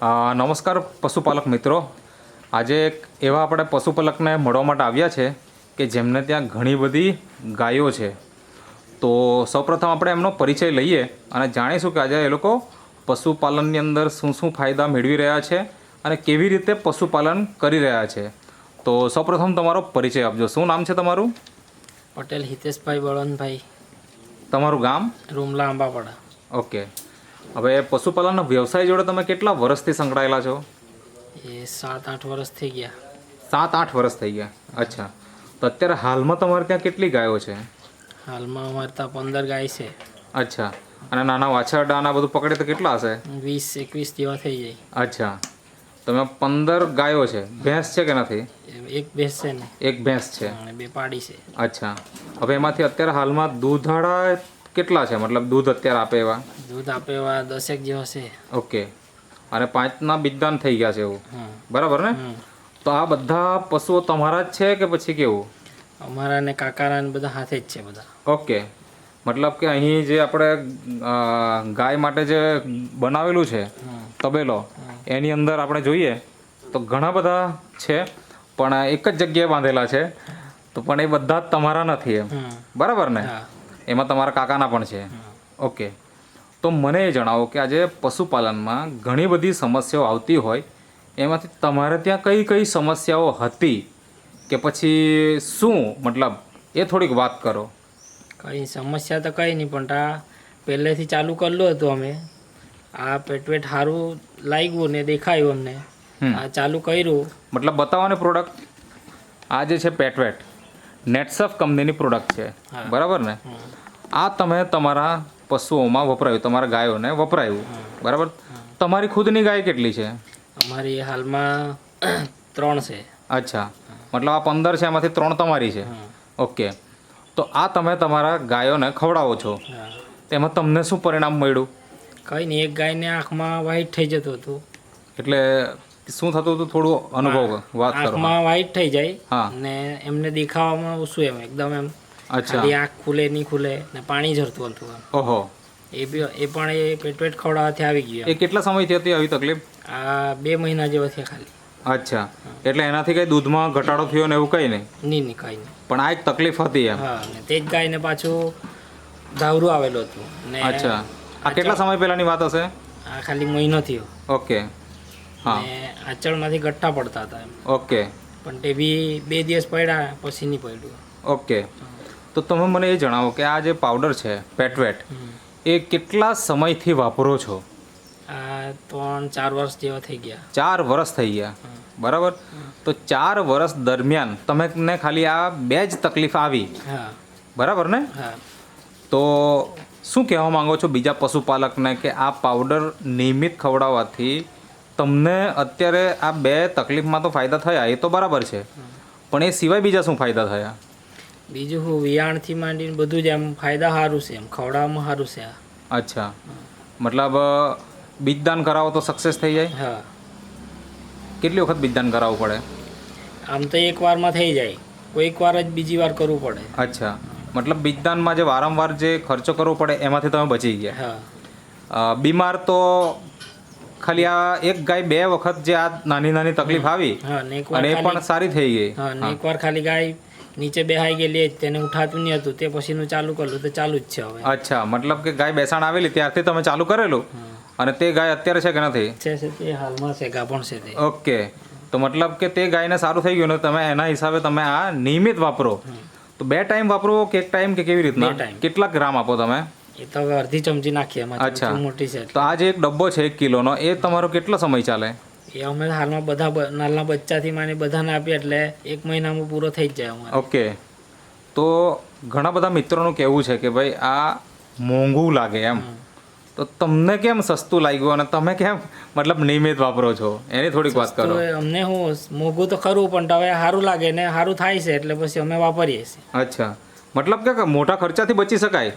નમસ્કાર પશુપાલક મિત્રો. આજે એક એવા આપણે પશુપાલકને મળવા માટે આવ્યા છે કે જેમને ત્યાં ઘણી બધી ગાયો છે. તો સૌપ્રથમ આપણે એમનો પરિચય લઈએ અને જાણીશું કે આજે એ લોકો પશુપાલનની અંદર શું શું ફાયદા મેળવી રહ્યા છે અને કેવી રીતે પશુપાલન કરી રહ્યા છે. તો સૌપ્રથમ તમારો પરિચય આપજો. શું નામ છે તમારું? પટેલ હિતેશભાઈ બળવંતભાઈ તમારું ગામ? રૂમલા આંબાવાડા. ઓકે. હવે પશુપાલનના વ્યવસાય જોડે તમે કેટલા વર્ષથી સંકળાયેલા છો? એ સાત આઠ વર્ષ થઈ ગયા. સાત આઠ વર્ષ થઈ ગયા. અચ્છા. તો અત્યારે હાલમાં તમારે ત્યાં કેટલી ગાયો છે? હાલમાં અમારે ત્યાં પંદર ગાય છે. અચ્છા. અને નાના વાછરડા ના બધું પકડે તો કેટલા હશે? વીસ એકવીસ જેવા થઈ જાય. અચ્છા. તમે પંદર ગાયો છે. ભેંસ છે કે નથી? એક ભેંસ છે ને. એક ભેંસ છે. અને બે પાડી છે. અચ્છા. હવે એમાંથી અત્યારે હાલમાં દૂધાળા કેટલા છે? મતલબ દૂધ અત્યારે આપે એવા? દૂધ આપે એવા દસેક જેવા છે. ઓકે. અને પાંચના બીજદાન થઈ ગયા છે એવું? બરાબર ને? તો આ બધા પશુઓ તમારા જ છે કે પછી કેવું? અમારા ને કાકારા ને બધા હાથે જ છે બધા. ઓકે. મતલબ કે અહીં જે આપણે ગાય માટે જે બનાવેલું છે તબેલો એની અંદર આપણે જોઈએ તો ઘણા બધા છે પણ એક જ જગ્યાએ બાંધેલા છે. તો પણ એ બધા તમારા નથી એમ. બરાબર ને? એમાં તમારા કાકાના પણ છે. ઓકે. તો મને એ જણાવો કે આજે પશુપાલનમાં ઘણી બધી સમસ્યાઓ આવતી હોય. એમાંથી તમારે ત્યાં કઈ કઈ સમસ્યાઓ હતી? કે પછી શું? મતલબ એ થોડીક વાત કરો. કઈ સમસ્યા તો કઈ નહીં પણ આ પહેલેથી ચાલુ કરેલું હતું અમે. આ પેટવેટ સારું લાગ્યું ને દેખાયું અમને. આ ચાલુ કર્યું. મતલબ બતાવો ને પ્રોડક્ટ આ જે છે પેટવેટ નેટસફ કંપનીની પ્રોડક્ટ છે. બરાબર ને? આ તમે તમારા પશુઓમાં વપરાયું તમારા ગાયોને વપરાયું. બરાબર? તમારી ખુદની ગાય કેટલી છે? અમારી હાલમાં ત્રણ છે. અચ્છા. મતલબ આ પંદર છે એમાંથી ત્રણ તમારી છે. ઓકે. તો આ તમે તમારા ગાયોને ખવડાવો છો. તેમાં તમને શું પરિણામ મળ્યું? કંઈ નહીં એક ગાયને આંખમાં વ્હાઈટ થઈ જતું હતું. એટલે શું થતું હતું? થોડું અનુભવ વાત કરો. આંખમાં વ્હાઈટ થઈ જાય ને એમને દેખાવામાં ઓછું એમ એકદમ એમ અચ્છા. આંખ ખુલે નહીં ખુલે ને પાણી ઝરતું હતું ઓહો. એ બી એ પણ એ પેટ પેટ ખવડાવવાથી આવી ગયું એ કેટલા સમયથી હતી આવી તકલીફ? આ બે મહિના જેવા થયા ખાલી. અચ્છા. એટલે એનાથી કઈ દૂધમાં ઘટાડો થયો ને એવું કંઈ નહીં? નહીં નહીં કઈ નહીં. પણ આ એક તકલીફ હતી એમ. હા ને તે જ ગાયને પાછું ધાવરું આવેલું હતું. ને અચ્છા. આ કેટલા સમય પહેલાની વાત હશે? આ ખાલી મહિનો થયો. ઓકે. હા. આંચળમાંથી ગઠ્ઠા પડતા હતા એમ. ઓકે. પણ તે બી બે દિવસ પડ્યા પછી નહીં પડ્યું. ઓકે. તો તમે મને એ જણાવો કે આ જે પાવડર છે પેટવેટ. એ કેટલા સમયથી વાપરો છો? આ ત્રણ ચાર વર્ષ જેવા થઈ ગયા. ચાર વર્ષ થઈ ગયા. બરાબર? તો ચાર વર્ષ દરમિયાન તમને ખાલી આ બે જ તકલીફ આવી. બરાબર ને? તો શું કહેવા માંગો છો બીજા પશુપાલકને કે આ પાવડર નિયમિત ખવડાવવાથી તમને અત્યારે આ બે તકલીફમાં તો ફાયદા થયા એ તો બરાબર છે. પણ એ સિવાય બીજા શું ફાયદા થયા? બીજું હું વિયાણથી માંડીને બધું જ એમ ફાયદા સારું છે એમ ખવડાવવામાં સારું છે. અચ્છા. મતલબ બીજદાન કરાવો તો સક્સેસ થઈ જાય? હા. કેટલી વખત બીજદાન કરાવવું પડે? આમ તો એક વારમાં થઈ જાય. કોઈક વાર જ બીજી વાર કરવું પડે. અચ્છા. મતલબ બીજદાનમાં જે વારંવાર જે ખર્ચો કરવો પડે એમાંથી તમે બચી ગયા. હા. બીમાર તો ખાલી આ એક ગાય બે વખત જે આ નાની નાની તકલીફ આવી અને એ પણ સારી થઈ ગઈ. હા એકવાર ખાલી ગાય નીચે બેહાઈ ગયેલી તેને ઉઠાતું નહીં હતું તે પછીનું ચાલુ કરેલું તો ચાલુ જ છે હવે. અચ્છા મતલબ કે ગાય બેસાણ આવેલી ત્યારથી તમે ચાલુ કરેલું? અને તે ગાય અત્યારે છે કે નથી? છે છે તે હાલમાં છે ગાભણ છે તે. ઓકે. તો મતલબ કે તે ગાયને સારું થઈ ગયું ને તમે એના હિસાબે તમે આ નિયમિત વાપરો. તો બે ટાઈમ વાપરો કે એક ટાઈમ કે કેવી રીતના? કેટલા ગ્રામ આપો તમે? એ તો હવે અડધી ચમચી નાખીએ એમાં અચ્છા. ચમચી મોટી છે તો આ જે એક ડબ્બો છે એક કિલોનો એ તમારો કેટલો સમય ચાલે? એ અમે હાલમાં બધા બ- નાના બચ્ચાથી માંડી બધાને આપીએ એટલે એક મહિનામાં પૂરો થઈ જ જાય અમારે. ઓકે. તો ઘણા બધા મિત્રોનું કહેવું છે કે ભાઈ આ મોંઘું લાગે એમ. તો તમને કેમ સસ્તું લાગ્યું અને તમે કેમ મતલબ નિયમિત વાપરો છો? એની થોડીક વાત તો કરો. અમને હું મોંઘું તો ખરું પણ હવે સારું લાગે ને સારું થાય છે એટલે પછી અમે વાપરીએ છીએ. અચ્છા. મતલબ કે મોટા ખર્ચાથી બચી શકાય.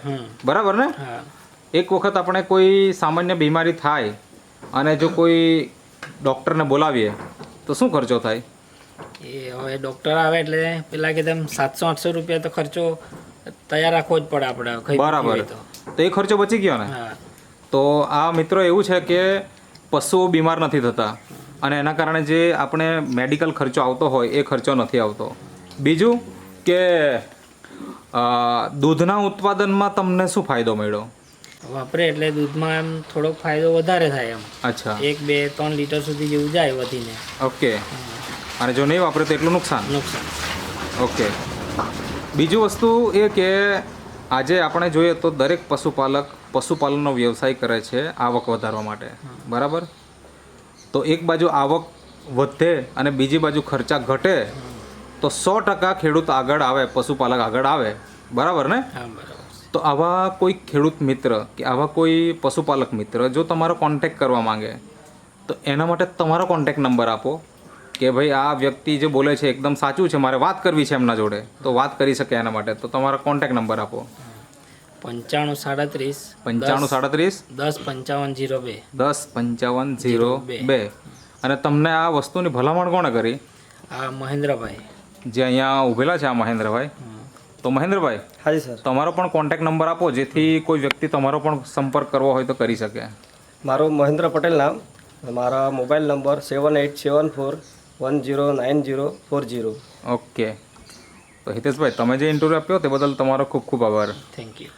બરાબર ને? એક વખત આપણે કોઈ સામાન્ય બીમારી થાય અને જો કોઈ ડૉક્ટરને બોલાવીએ તો શું ખર્ચો થાય? એ હવે ડૉક્ટર આવે એટલે પેલા કે તેમ સાતસો આઠસો રૂપિયા તો ખર્ચો તૈયાર રાખવો જ પડે આપણે બરાબર. તો. એ ખર્ચો બચી ગયો ને? તો આ મિત્રો એવું છે કે પશુઓ બીમાર નથી થતા અને એના કારણે જે આપણે મેડિકલ ખર્ચો આવતો હોય એ ખર્ચો નથી આવતો. બીજું કે દૂધના ઉત્પાદનમાં તમને શું ફાયદો મળ્યો? વાપરે એટલે દૂધમાં એમ થોડોક ફાયદો વધારે થાય એમ. અચ્છા. એક બે ત્રણ લીટર સુધી જેવું જાય વધીને. ઓકે. અને જો નહીં વાપરે તો એટલું નુકસાન? નુકસાન. ઓકે. બીજું વસ્તુ એ કે આજે આપણે જોઈએ તો દરેક પશુપાલક પશુપાલનનો વ્યવસાય કરે છે આવક વધારવા માટે. બરાબર? તો એક બાજુ આવક વધે અને બીજી બાજુ ખર્ચા ઘટે. તો સો ટકા ખેડૂત આગળ આવે પશુપાલક આગળ આવે. બરાબર ને? તો આવા કોઈ ખેડૂત મિત્ર કે આવા કોઈ પશુપાલક મિત્ર જો તમારો કોન્ટેક કરવા માંગે તો એના માટે તમારો કોન્ટેક નંબર આપો કે ભાઈ આ વ્યક્તિ જે બોલે છે એકદમ સાચું છે મારે વાત કરવી છે એમના જોડે તો વાત કરી શકે એના માટે. તો તમારો કોન્ટેક નંબર આપો. પંચાણું સાડત્રીસ પંચાણું સાડત્રીસ? દસ પંચાવન જીરો બે. દસ પંચાવન ઝીરો બે. બે. અને તમને આ વસ્તુની ભલામણ કોણે કરી? આ મહેન્દ્રભાઈ. જે અહીંયા ઉભેલા છે આ મહેન્દ્રભાઈ તો મહેન્દ્રભાઈ હાજી સર. તમારો પણ કોન્ટેક્ટ નંબર આપો જેથી કોઈ વ્યક્તિ તમારો પણ સંપર્ક કરવો હોય તો કરી શકે. મારું મહેન્દ્ર પટેલ નામ મારા mobile number seven eight seven four one zero nine zero four zero okay. તો હિતેશભાઈ તમે જે ઇન્ટરવ્યૂ આપ્યો તે બદલ તમારો ખૂબ ખૂબ આભાર. Thank you